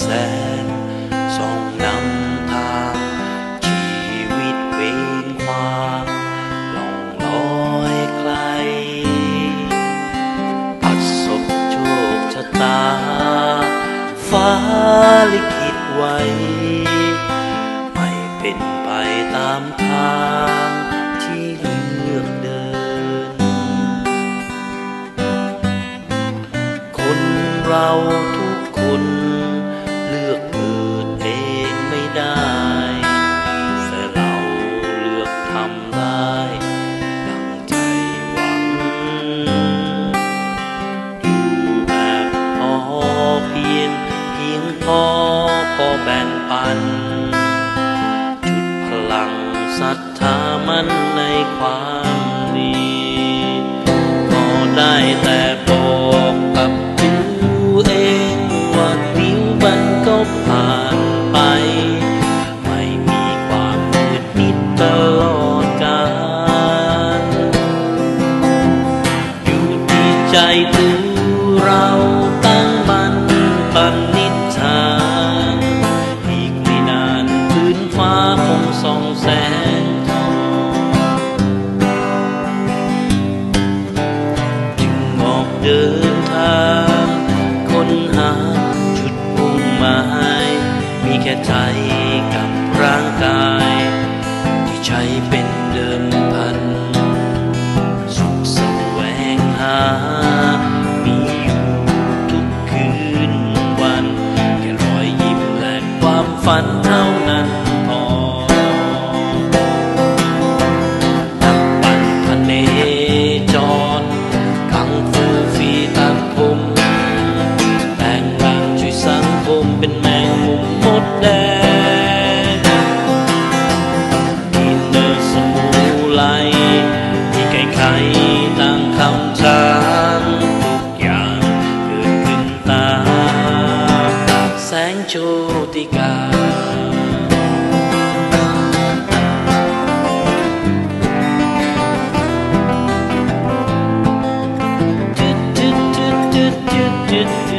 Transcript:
แสนส่องนำทาง ชีวิตเวงควางล่องลอยไกลประสบโชคชะตา ฟ้าลิขิตไว้ ไม่เป็นไปตามทางที่เลือกเดิน คนเรา ปัน จุดพลังศรัทธามันในความดีก็ได้แต่บอกกับตัวเองว่านิ้วมันก็ผ่านไป ไม่มีความมืดมิดตลอดกาลอยู่ที่ใจตัว ส่องแสงทองจึงออกเดินทางค้นหาจุดมุ่งหมาย มีแค่ใจกับร่างกาย ที่ใช้เป็นเดิมพัน สุขแสวงหา มีอยู่ทุกคืนวัน แค่รอยยิ้มและความฝันเท่า Anchotica. Do, do.